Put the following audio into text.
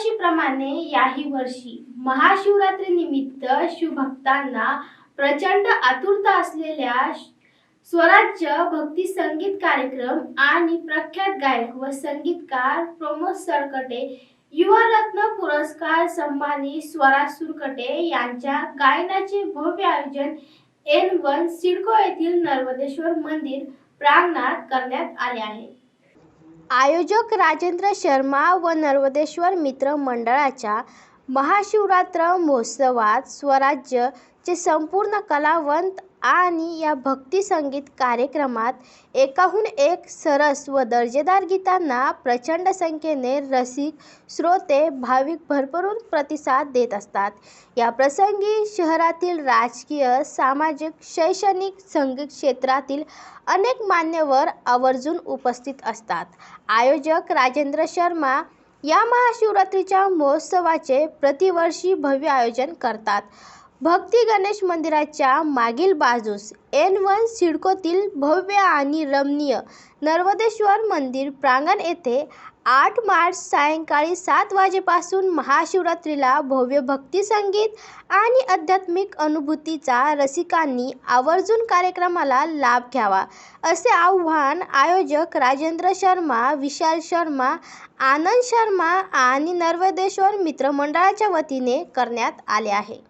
दरवर्षीप्रमाणे याही वर्षी महाशिवरात्री निमित्त शिवभक्तांना प्रचंड आतुरता असलेल्या स्वराज्य भक्ती संगीत कार्यक्रम आणि प्रख्यात गायक व संगीतकार प्रमोद सरकटे युवारत्न पुरस्कार सन्मानी स्वराज सुरकटे यांच्या गायनाचे भव्य आयोजन एन वन सिडको येथील नर्मदेश्वर मंदिर प्रांगणात करण्यात आले आहे. आयोजक राजेंद्र शर्मा व नर्वदेश्वर मित्र मंडळाच्या महाशिवरात्र महोत्सवात स्वराज्य जे संपूर्ण कलावंत आणि या भक्ती संगीत कार्यक्रमात एकाहून एक सरस व दर्जेदार गीतांना प्रचंड संख्येने रसिक श्रोते भाविक भरभरून प्रतिसाद देत असतात. या प्रसंगी शहरातील राजकीय सामाजिक शैक्षणिक संगीत क्षेत्रातील अनेक मान्यवर आवर्जून उपस्थित असतात. आयोजक राजेंद्र शर्मा या महाशिवरात्रीच्या महोत्सवाचे प्रतिवर्षी भव्य आयोजन करतात. भक्ती गणेश मंदिराच्या मागील बाजूस एन वन सिडकोतील भव्य आणि रमणीय नर्वदेश्वर मंदिर प्रांगण येथे आठ मार्च सायंकाळी सात वाजेपासून महाशिवरात्रीला भव्य भक्ती संगीत आणि आध्यात्मिक अनुभूतीचा रसिकांनी आवर्जून कार्यक्रमाला लाभ घ्यावा असे आव्हान आयोजक राजेंद्र शर्मा विशाल शर्मा आनंद शर्मा आणि नर्वदेश्वर मित्रमंडळाच्या वतीने करण्यात आले आहे.